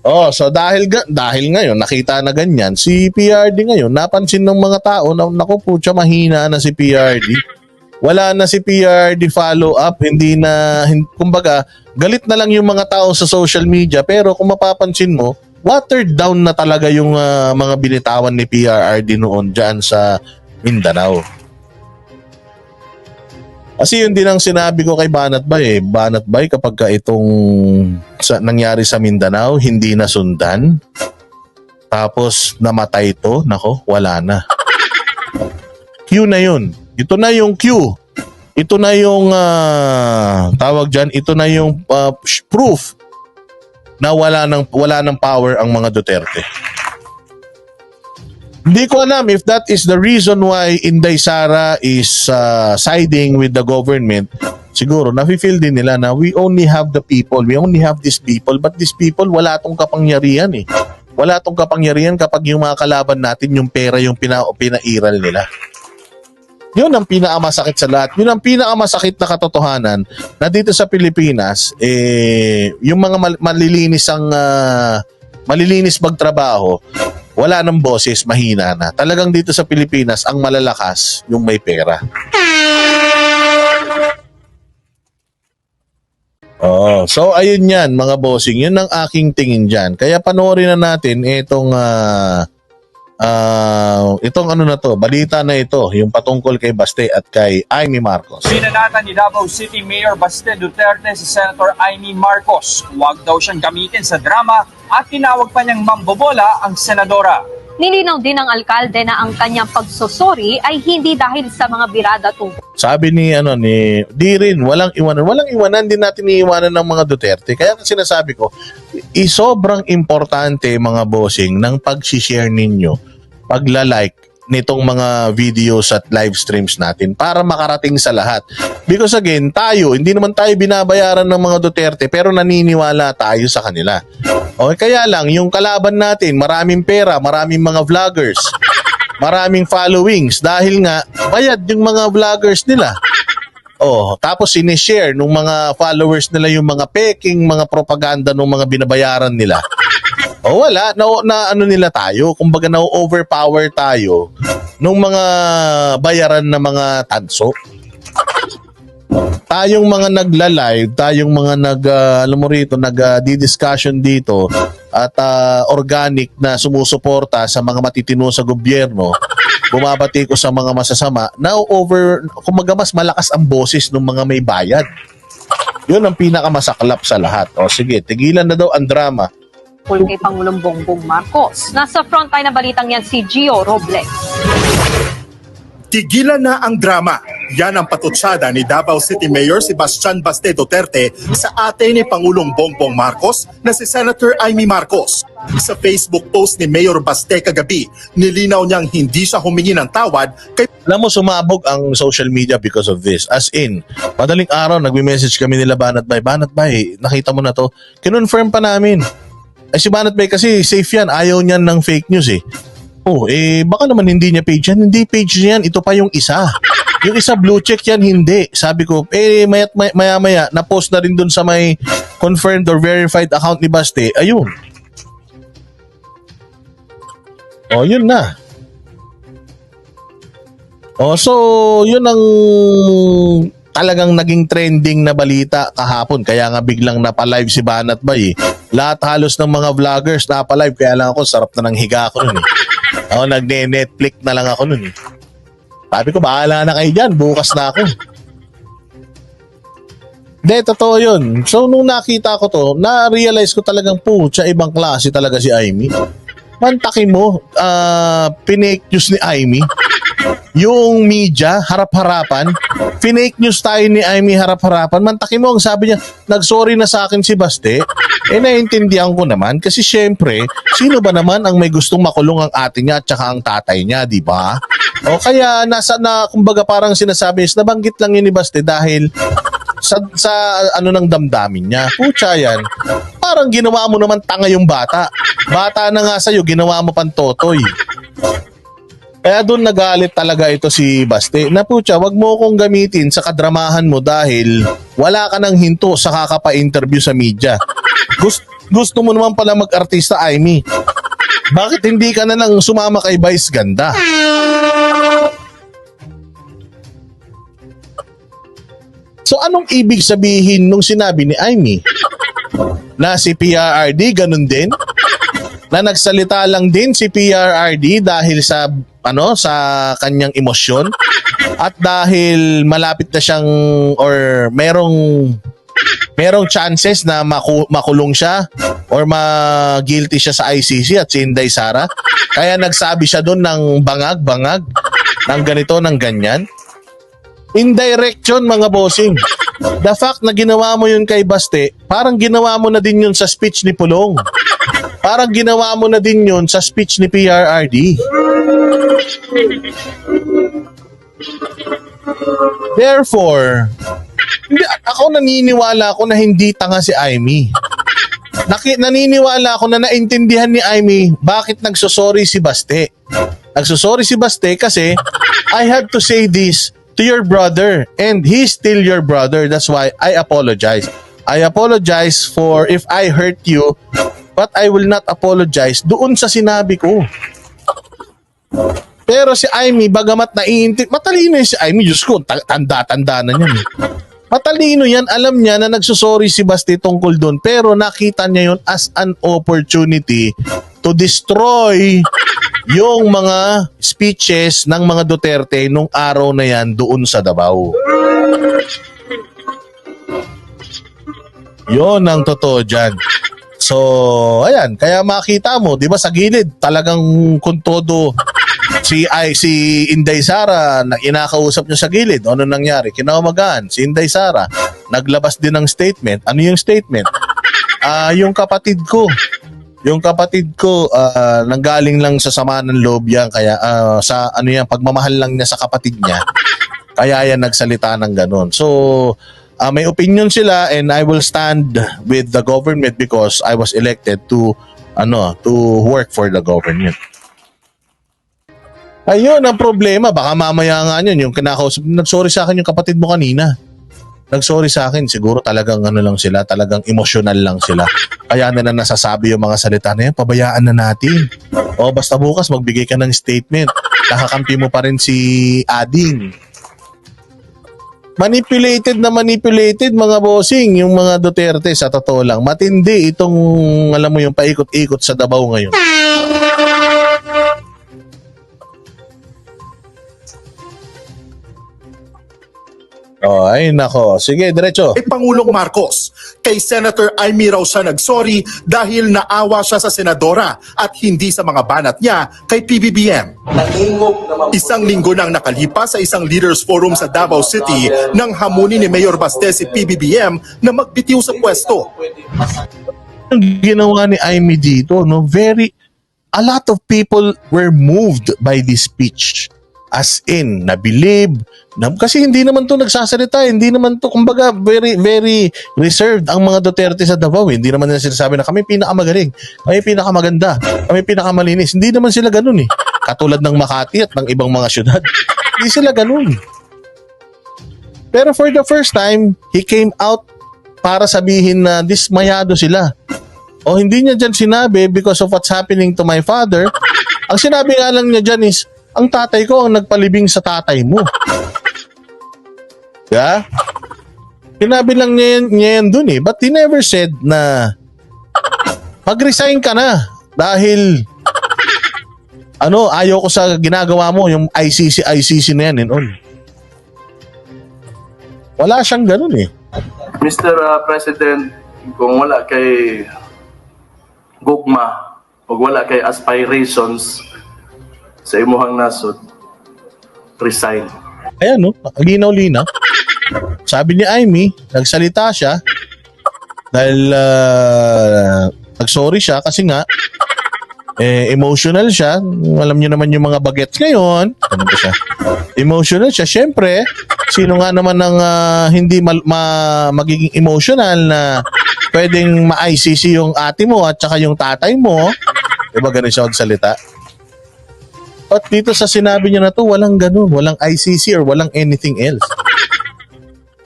Oh, so dahil dahil ngayon nakita na ganyan, si PRD ngayon napansin ng mga tao na naku po mahina na si PRD. Wala na si PRD follow up, hindi na hin- kumbaga galit na lang yung mga tao sa social media pero kung mapapansin mo, watered down na talaga yung ah, mga binitawan ni PRD noon diyan sa Mindanao. Kasi yun din ang sinabi ko kay Banat Bay eh. Banat Bay kapag ka itong sa, nangyari sa Mindanao, hindi nasundan. Tapos namatay to, nako, wala na. Q na yun. Ito na yung Q. Ito na yung ah, tawag diyan, ito na yung sh- proof na wala ng wala ng power ang mga Duterte. Hindi ko alam if that is the reason why Inday Sara is uh, siding with the government. Siguro, nafe-feel din nila na we only have the people, we only have these people, but these people, wala tong kapangyarihan eh. Wala tong kapangyarihan kapag yung mga kalaban natin, yung pera yung pina, pinairal nila. Yun ang pinakamasakit sa lahat. Yun ang pinakamasakit na katotohanan na dito sa Pilipinas, eh, yung mga mal- malilinis ang ah, malilinis magtrabaho, wala ng boses, mahina na. Talagang dito sa Pilipinas, ang malalakas, yung may pera. Oo. So, ayun yan, mga bossing. Yun ang aking tingin dyan. Kaya panoorin na natin itong, ah, ah, itong ano na to, balita na ito, yung patungkol kay Baste at kay Amy Marcos. Pinanatan ni Davao City Mayor Baste Duterte si Senator Amy Marcos. Huwag daw siyang gamitin sa drama at tinawag pa niyang mambobola ang senadora. Nilinaw din ng alkalde na ang kanyang pagsusuri ay hindi dahil sa mga birada tungkol Sabi ni ano ni di rin walang iwanan. Walang iwanan din natin iiwanan ng mga Duterte. Kaya sinasabi ko, i sobrang importante mga bossing ng pag-share ninyo, pagla-like nitong mga videos at live streams natin para makarating sa lahat. Because again, tayo, hindi naman tayo binabayaran ng mga Duterte pero naniniwala tayo sa kanila. Okay, kaya lang, yung kalaban natin, maraming pera, maraming mga vloggers, maraming followings dahil nga bayad yung mga vloggers nila. Oh, tapos sinishare nung mga followers nila yung mga peking mga propaganda nung mga binabayaran nila. O wala, na, na ano nila tayo, kumbaga na overpower tayo nung mga bayaran na mga tanso. Tayong mga nagla-live, tayong mga nag ah, alam mo rito, nag ah, di-discussion dito at ah, organic na sumusuporta sa mga matitino sa gobyerno, bumabati ko sa mga masasama, na over, kumaga mas malakas ang boses ng mga may bayad. Yun ang pinakamasaklap sa lahat. O sige, tigilan na daw ang drama. Kay Pangulong Bongbong Marcos. Nasa frontline ng balitang yan si Gio Robles. Tigilan na ang drama. Yan ang patutsada ni Davao City Mayor Sebastian Baste Duterte sa ate ni Pangulong Bongbong Marcos na si Senator Amy Marcos. Sa Facebook post ni Mayor Baste kagabi, nilinaw niyang hindi siya humingi ng tawad kay Alam mo, sumabog ang social media because of this. As in, madaling araw, nagme-message kami nila Banat Bay. Banat Bay, nakita mo na to. Kinonfirm pa namin. Eh si Banat Bay kasi safe yan. Ayaw niyan ng fake news eh. Oh, eh baka naman hindi niya page yan. Hindi page niya yan. Ito pa yung isa. Yung isa blue check yan, hindi. Sabi ko, eh mayat, may, maya maya, na-post na rin dun sa may confirmed or verified account ni Baste. Ayun. Oh, yun na. Oh, so yun ang talagang naging trending na balita kahapon. Kaya nga biglang napalive si Banat Bay. eh. Lahat halos ng mga vloggers napalive. Kaya lang ako, sarap na ng higa ako nun eh. Ako, nagne-Netflix na lang ako nun eh. Sabi ko, bahala na kayo dyan. Bukas na ako. Hindi, totoo yun. So, nung nakita ko to, na-realize ko talagang, pucha, ibang klase talaga si Amy. Mantakin mo, ah, pinake news ni Amy. Yung media, harap-harapan. Finake news tayo ni Amy harap-harapan. Mantakin mo, ang sabi niya, nagsorry na sa akin si Baste. Eh, naiintindihan ko naman. Kasi syempre, sino ba naman ang may gustong makulong ang ate niya at saka ang tatay niya, di ba? O kaya, nasa na, kumbaga parang sinasabi is, nabanggit lang yun ni Baste dahil sa, sa ano ng damdamin niya. Pucha yan. Parang ginawa mo naman tanga yung bata. Bata na nga sa'yo, ginawa mo pang totoy. Kaya doon nagalit talaga ito si Baste. Na putya, wag mo akong gamitin sa kadramahan mo dahil wala ka ng hinto sa kakapa-interview sa media. Gusto, gusto mo naman pala mag-artista, Amy. Bakit hindi ka na lang sumama kay Vice Ganda? So anong ibig sabihin nung sinabi ni Amy? Na si PRRD ganun din? Na nagsalita lang din si PRRD dahil sa ano sa kanyang emosyon at dahil malapit na siyang or merong merong chances na maku- makulong siya or ma-guilty siya sa ICC at si Inday Sara. Kaya nagsabi siya doon ng bangag-bangag ng ganito, ng ganyan. Indirect yun mga bossing. The fact na ginawa mo yun kay Baste, parang ginawa mo na din yun sa speech ni Pulong. Parang ginawa mo na din yun sa speech ni PRRD. Therefore, ako naniniwala ako na hindi tanga si Amy. Naki, naniniwala ako na naintindihan ni Amy bakit nagsosorry si Baste. Nagsosorry si Baste kasi I had to say this to your brother and he's still your brother. That's why I apologize. I apologize for if I hurt you but I will not apologize doon sa sinabi ko. Pero si Amy, bagamat naiinti, matalino yun si Amy, Diyos ko, ta- tanda-tanda na niyan. eh. Matalino yan, alam niya na nagsusorry si Basti tungkol doon, pero nakita niya yun as an opportunity to destroy yung mga speeches ng mga Duterte nung araw na yan doon sa Davao. Yon ang totoo dyan. So, ayan, kaya makita mo, 'di ba sa gilid, talagang kung todo si ay si Inday Sara na inakausap niya sa gilid. Ano nangyari? Kinaumagaan, si Inday Sara naglabas din ng statement. Ano yung statement? Ah, yung kapatid ko. Yung kapatid ko ah, nanggaling lang sa sama ng loob yan kaya ah, sa ano yan pagmamahal lang niya sa kapatid niya. Kaya yan nagsalita ng ganun. So, ah, may opinion sila and I will stand with the government because I was elected to ano, to work for the government. Ayun ang problema. Baka mamaya nga yun, yung kinakausap, nag-sorry sa akin yung kapatid mo kanina. Nag-sorry sa akin, siguro talagang ano lang sila, talagang emotional lang sila. Kaya na na nasasabi yung mga salita na yan, pabayaan na natin. O basta bukas magbigay ka ng statement. Nakakampi mo pa rin si Ading. Manipulated na manipulated mga bossing, yung mga Duterte sa totoo lang. Matindi itong, alam mo yung paikot-ikot sa Davao ngayon. Oh, ay nako. Sige, diretso. kay Pangulong Marcos. Kay Senator Amy raw siya nagsorry dahil naawa siya sa senadora at hindi sa mga banat niya kay PBBM. Isang linggo nang nakalipas sa isang leaders forum sa Davao City nang hamunin ni Mayor Baste si PBBM na magbitiw sa pwesto. Ang ginawa ni Amy dito, no, very, a lot of people were moved by this speech. As in, nabilib, na, kasi hindi naman to nagsasalita, hindi naman to, kumbaga, very, very reserved ang mga Duterte sa Davao. eh. Hindi naman nila sinasabi na kami pinakamagaling, kami pinakamaganda, kami pinakamalinis. Hindi naman sila ganun eh. Katulad ng Makati at ng ibang mga syudad. Hindi sila ganun. Pero for the first time, he came out para sabihin na dismayado sila. O hindi niya dyan sinabi because of what's happening to my father. Ang sinabi nga lang niya dyan is, ang tatay ko ang nagpalibing sa tatay mo. Yeah? Sinabi lang niya yan, niya yan dun eh. But he never said na mag-resign ka na dahil ano, ayaw ko sa ginagawa mo, yung ICC, ICC na yan and all. Wala siyang ganun eh. Mr. uh, President, kung wala kay gugma o wala kay aspirations sa imuhang nasod, resign. Ayan no, linaw-linaw. Sabi ni Amy, nagsalita siya dahil ah, nag-sorry siya kasi nga eh, emotional siya. Alam niyo naman yung mga bagets ngayon. Ano ba siya? Emotional siya. Siyempre, sino nga naman ang ah, hindi mal- ma- magiging emotional na pwedeng ma-ICC yung ate mo at saka yung tatay mo. Diba ganun siya salita? At dito sa sinabi niya na to, walang ganun. Walang ICC or walang anything else.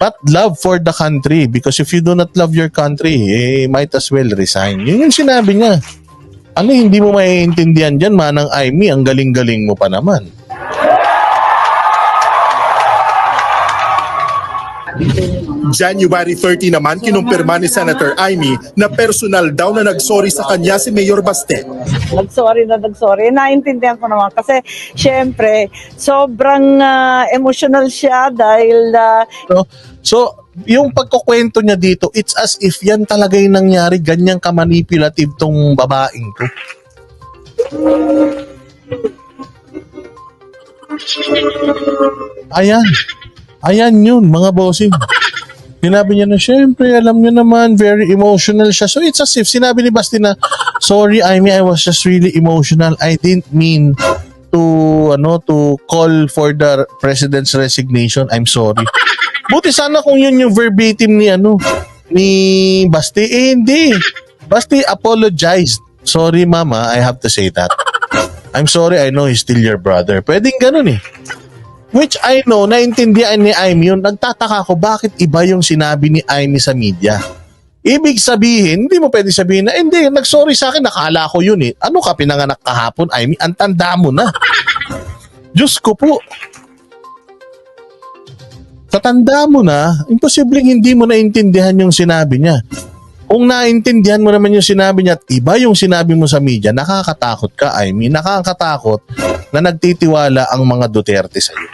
but love for the country because if you do not love your country, eh, might as well resign. Yun yung sinabi niya. Ano hindi mo maiintindihan dyan, manang Aimee, ang galing-galing mo pa naman. January 30 naman kinumpirma ni Senator Amy na personal daw na nagsorry sa kanya si Mayor Baste. nagsorry na nagsorry. Naintindihan ko naman kasi syempre sobrang ah, emotional siya dahil ah, No? So, yung pagkukwento niya dito, it's as if yan talaga yung nangyari, ganyang kamanipulative tong babaeng to. Ayan. Ayan yun, mga bossing. Sinabi niya na, syempre, alam niyo naman, very emotional siya. So it's as if, sinabi ni Basti na, sorry, I mean, I was just really emotional. I didn't mean to, ano, to call for the president's resignation. I'm sorry. Buti sana kung yun yung verbatim ni, ano, ni Basti. Eh, hindi. Basti apologized. Sorry, mama, I have to say that. I'm sorry, I know he's still your brother. Pwedeng ganun eh. Which I know, naintindihan ni Aimee yun. Nagtataka ko bakit iba yung sinabi ni Aimee sa media. Ibig sabihin, hindi mo pwede sabihin na, hindi, nag-sorry sa akin, nakala ko yun eh. Ano ka pinanganak kahapon, Aimee? Ang tanda mo na. Diyos ko po. Sa tanda mo na, imposibleng hindi mo naintindihan yung sinabi niya. Kung naintindihan mo naman yung sinabi niya at iba yung sinabi mo sa media, nakakatakot ka, Aimee. Nakakatakot na nagtitiwala ang mga Duterte sa iyo.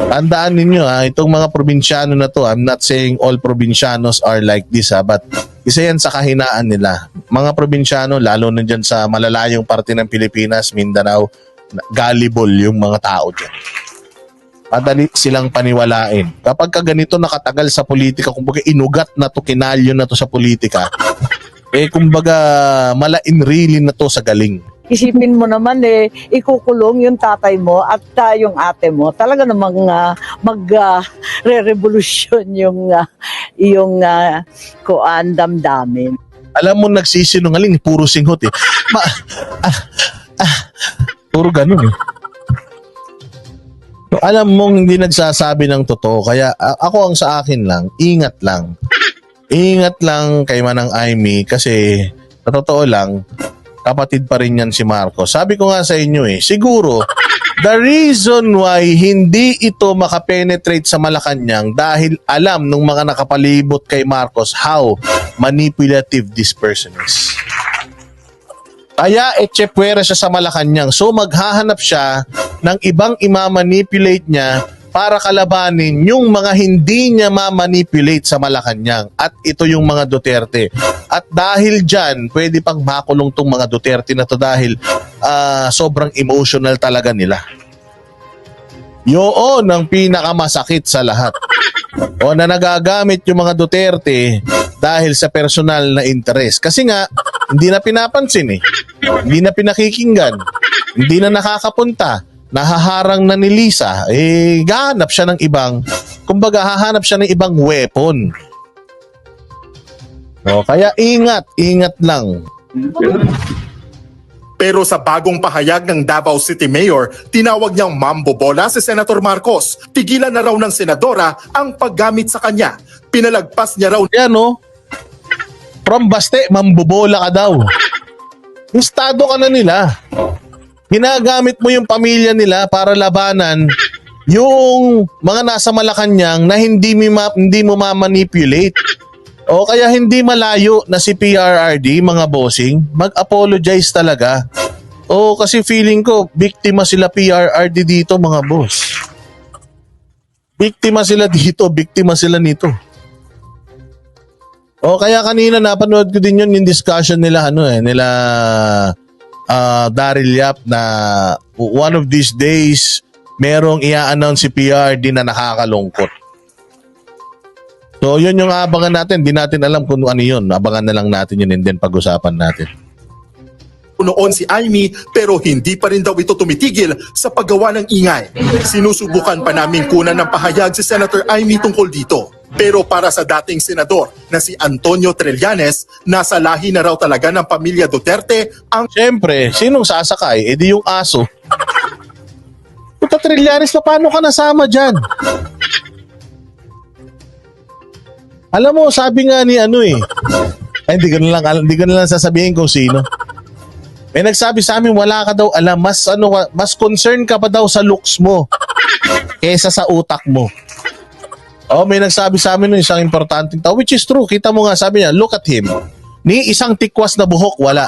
Tandaan ninyo ha, itong mga probinsyano na to, I'm not saying all probinsianos are like this ha, but isa yan sa kahinaan nila. Mga probinsyano, lalo na dyan sa malalayong parte ng Pilipinas, Mindanao, gullible yung mga tao dyan. Madali silang paniwalain. Kapag ka ganito nakatagal sa politika, kumbaga inugat na to, kinalyo na to sa politika, eh kumbaga mala-inrilin na to sa galing. isipin mo naman eh ikukulong yung tatay mo at ah, yung ate mo. Talaga namang ah, mag ah, re-revolution yung ah, yung uh, kuan damdamin. Alam mo, nagsisinungaling, puro singhot eh. Ma, ah, ah, puro ganun eh. Alam mong hindi nagsasabi ng totoo. Kaya ako ang sa akin lang, ingat lang. Ingat lang kay Manang Aimee kasi sa totoo lang, kapatid pa rin yan si Marcos. Sabi ko nga sa inyo eh, siguro, the reason why hindi ito makapenetrate sa Malacanang dahil alam nung mga nakapalibot kay Marcos how manipulative this person is. Kaya echepwera siya sa Malacanang. So maghahanap siya ng ibang imamanipulate niya para kalabanin yung mga hindi niya ma-manipulate sa Malacanang. At ito yung mga Duterte. At dahil dyan, pwede pang makulong tong mga Duterte na to dahil ah, sobrang emotional talaga nila. Yun ang pinakamasakit sa lahat. O na nagagamit yung mga Duterte dahil sa personal na interes. Kasi nga, hindi na pinapansin eh. Hindi na pinakikinggan. Hindi na nakakapunta. Nahaharang na ni Lisa. Eh, gahanap siya ng ibang, kumbaga hahanap siya ng ibang weapon. O, kaya ingat, ingat lang. Pero sa bagong pahayag ng Davao City Mayor, tinawag niyang mambobola si Senator Marcos. Tigilan na raw ng senadora ang paggamit sa kanya. Pinalagpas niya raw Yan o. From Baste, mambobola ka daw. Estado ka na nila. Ginagamit mo yung pamilya nila para labanan yung mga nasa Malacanang na hindi mo, ma- hindi mo ma-manipulate. O kaya hindi malayo na si PRRD, mga bossing, mag-apologize talaga. O kasi feeling ko, biktima sila PRRD dito, mga boss. Biktima sila dito, biktima sila nito. O kaya kanina napanood ko din yun yung discussion nila ano eh nila ah Daryl Yap na one of these days merong i-announce si PRD na nakakalungkot. So yun yung abangan natin, di natin alam kung ano yun. Abangan na lang natin yun and then pag-usapan natin. noon si Amy pero hindi pa rin daw ito tumitigil sa paggawa ng ingay. Sinusubukan pa namin kunan ng pahayag si Senator Amy tungkol dito. Pero para sa dating senador na si Antonio Trillanes, nasa lahi na raw talaga ng pamilya Duterte ang Siyempre, sinong sasakay? E di yung aso. Puta Trillanes, paano ka nasama dyan? Alam mo, sabi nga ni ano eh. Ay, hindi ko na lang, hindi ko na lang sasabihin kung sino. May nagsabi sa amin, wala ka daw alam. Mas, ano, mas concern ka pa daw sa looks mo kesa sa utak mo. Oh, may nagsabi sa amin ng isang importanteng tao, which is true. Kita mo nga, sabi niya, look at him. Ni isang tikwas na buhok, wala.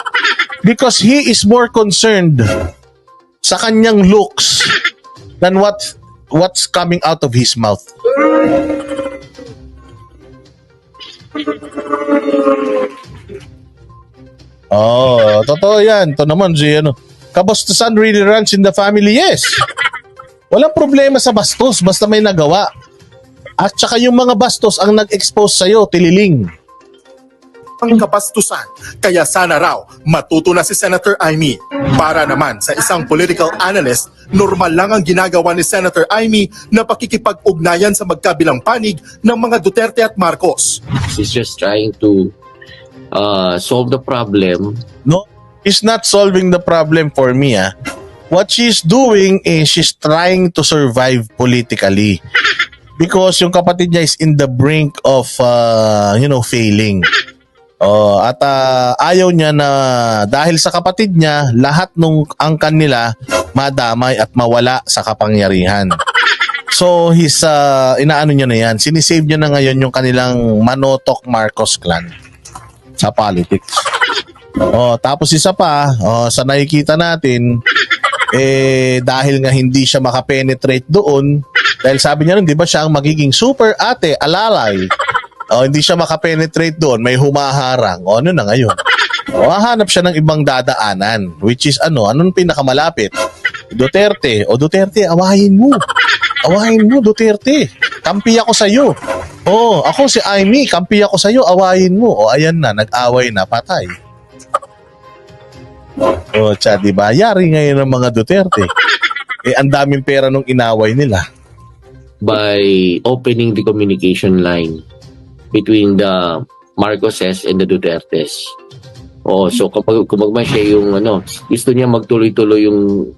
Because he is more concerned sa kanyang looks than what what's coming out of his mouth. Oh, totoo yan. Ito naman si ano. Kabastusan really runs in the family. Yes. Walang problema sa bastos basta may nagawa. At saka yung mga bastos ang nag-expose sa'yo, tililing. ang kapastusan. Kaya sana raw matuto na si Senator Amy. Para naman sa isang political analyst, normal lang ang ginagawa ni Senator Amy na pakikipag-ugnayan sa magkabilang panig ng mga Duterte at Marcos. She's just trying to uh, solve the problem. No, she's not solving the problem for me. Ah. What she's doing is she's trying to survive politically. Because yung kapatid niya is in the brink of, uh, you know, failing. Oh, at ah, ayaw niya na dahil sa kapatid niya, lahat nung angkan nila madamay at mawala sa kapangyarihan. So, his, uh, inaano niya na yan. Sinisave niya na ngayon yung kanilang Manotok Marcos clan sa politics. Oh, tapos isa pa, oh, sa nakikita natin, eh, dahil nga hindi siya makapenetrate doon, dahil sabi niya nun, di ba siya ang magiging super ate, alalay. Oh, hindi siya makapenetrate doon, may humaharang. O, ano na ngayon? O, hahanap siya ng ibang dadaanan, which is ano, anong pinakamalapit? Duterte. O, Duterte, awahin mo. Awahin mo, Duterte. Kampi ako sa'yo. Oh, ako si Amy, kampi ako sa'yo, awayin mo. O, ayan na, nag-away na, patay. O, tsa, di ba? Yari ngayon ng mga Duterte. Eh, ang daming pera nung inaway nila. by opening the communication line between the Marcoses and the Dutertes. Oh, so kapag kumagman siya yung ano, gusto niya magtuloy-tuloy yung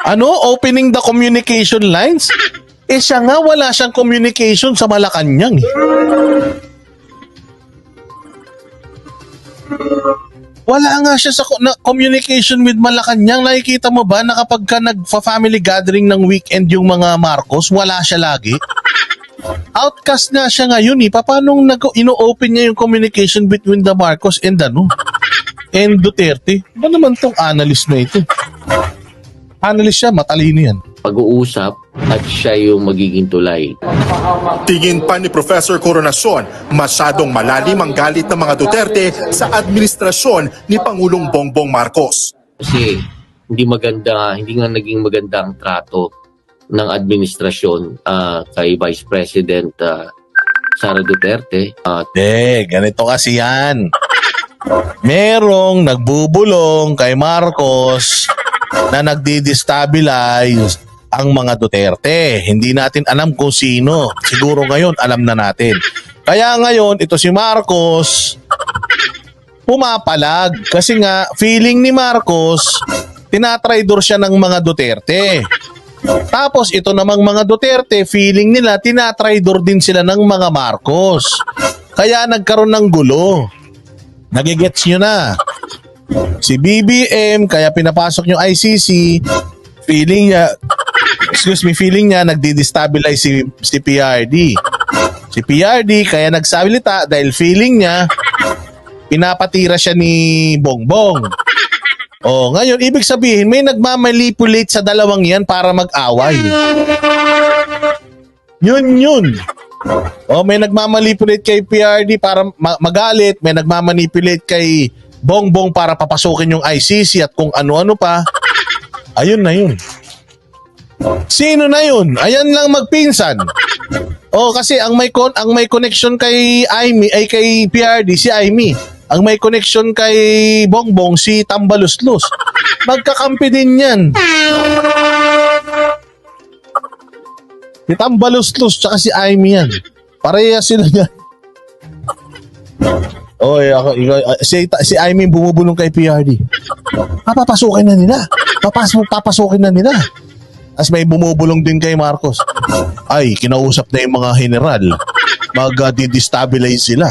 Ano? Opening the communication lines? Eh siya nga, wala siyang communication sa Malacanang. eh. Wala nga siya sa na communication with Malacanang. Nakikita mo ba na kapag ka nagfa-family gathering ng weekend yung mga Marcos, wala siya lagi? Outcast nga siya ngayon eh. Paano nag- ino-open niya yung communication between the Marcos and ano? And Duterte? Ba naman tong analyst na ito? Analyst siya, matalino yan. pag-uusap at siya yung magiging tulay. Tingin pa ni Professor Coronacion, masyadong malalim ang galit ng mga Duterte sa administrasyon ni Pangulong Bongbong Marcos. Kasi hindi maganda, hindi nga naging maganda ang trato ng administrasyon ah, kay Vice President ah, Sara Duterte at Eh, ganito kasi yan. Merong nagbubulong kay Marcos na nagdi-destabilize ang mga Duterte. Hindi natin alam kung sino. Siguro ngayon alam na natin. Kaya ngayon, ito si Marcos pumapalag kasi nga feeling ni Marcos tinatraidor siya ng mga Duterte. Tapos ito namang mga Duterte, feeling nila tinatraidor din sila ng mga Marcos. Kaya nagkaroon ng gulo. Nagigets nyo na. Si BBM, kaya pinapasok yung ICC, feeling niya, excuse me, feeling niya nagdi-destabilize si, si PRD. Si PRD, kaya nagsalita dahil feeling niya, pinapatira siya ni Bongbong. Oh, ngayon, ibig sabihin, may nagmamanipulate sa dalawang yan para mag-away. Yun, yun. Oh, may nagmamanipulate kay PRD para ma- magalit, may nagmamanipulate kay Bongbong para papasukin yung ICC at kung ano-ano pa. Ayun na yun. Sino na yun? Ayan lang magpinsan. Oh, kasi ang may con ang may connection kay Aimee ay kay PRD si Aimee. Ang may connection kay Bongbong si Tambaluslos. Magkakampi din 'yan. Si Tambaluslos tsaka si Aimee yan. Pareha sila yan. Oy, ako, ah, si, si Aimee bumubulong kay PRD. Papapasukin na nila. Papasok, papasukin na nila. As may bumubulong din kay Marcos. Ay, kinausap na yung mga general. mag-destabilize sila.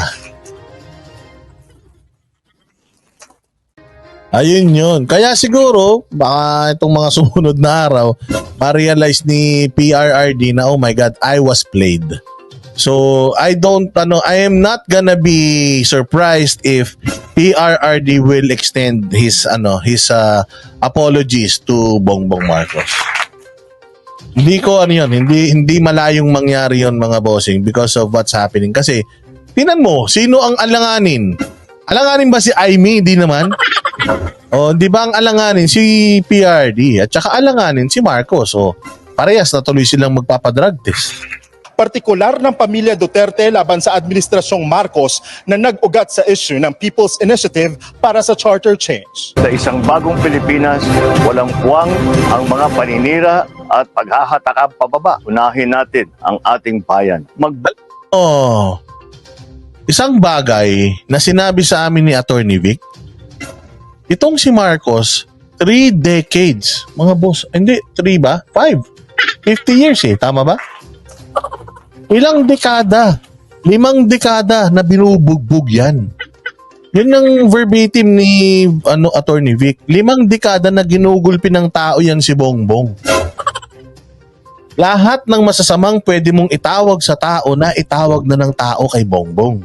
Ayun yun. Kaya siguro, baka itong mga sumunod na araw, ma-realize ni PRRD na, oh my God, I was played. So, I don't, ano, I am not gonna be surprised if PRRD will extend his, ano, his uh, apologies to Bongbong Marcos. Hindi ko, ano yun, hindi, hindi malayong mangyari yon mga bossing because of what's happening. Kasi, tinan mo, sino ang alanganin? Alanganin ba si Aimee? Hindi naman. O, di ba ang alanganin si PRD at saka alanganin si Marcos. O, parehas na tuloy silang magpapadrug test. Partikular ng pamilya Duterte laban sa administrasyong Marcos na nag-ugat sa issue ng People's Initiative para sa charter change. Sa isang bagong Pilipinas, walang puwang ang mga paninira at paghahatakang pababa. Unahin natin ang ating bayan. Mag Oh, isang bagay na sinabi sa amin ni Attorney Vic, itong si Marcos, three decades, mga boss, hindi, three ba? Five. 50 years eh, tama ba? Ilang dekada, limang dekada na binubugbog yan. Yun ang verbatim ni ano Attorney Vic. Limang dekada na ginugulpi ng tao yan si Bongbong. Lahat ng masasamang pwede mong itawag sa tao na itawag na ng tao kay Bongbong.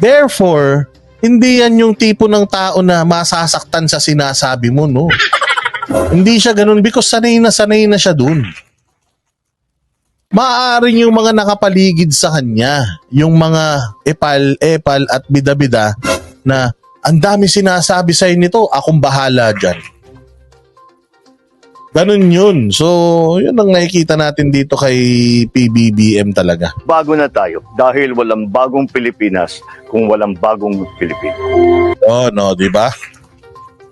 Therefore, hindi yan yung tipo ng tao na masasaktan sa sinasabi mo, no? hindi siya ganun because sanay na sanay na siya dun. Maaaring yung mga nakapaligid sa kanya, yung mga epal, epal at bida-bida na ang dami sinasabi sa'yo nito, akong bahala dyan. Ganun yun. So, yun ang nakikita natin dito kay PBBM talaga. bago na tayo dahil walang bagong Pilipinas kung walang bagong Pilipino. Oh, no, di ba?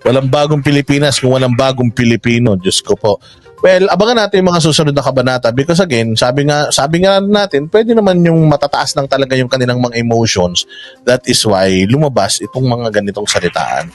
Walang bagong Pilipinas kung walang bagong Pilipino. Diyos ko po. Well, abangan natin yung mga susunod na kabanata because again, sabi nga sabi nga natin, pwede naman yung matataas lang talaga yung kanilang mga emotions. That is why lumabas itong mga ganitong salitaan.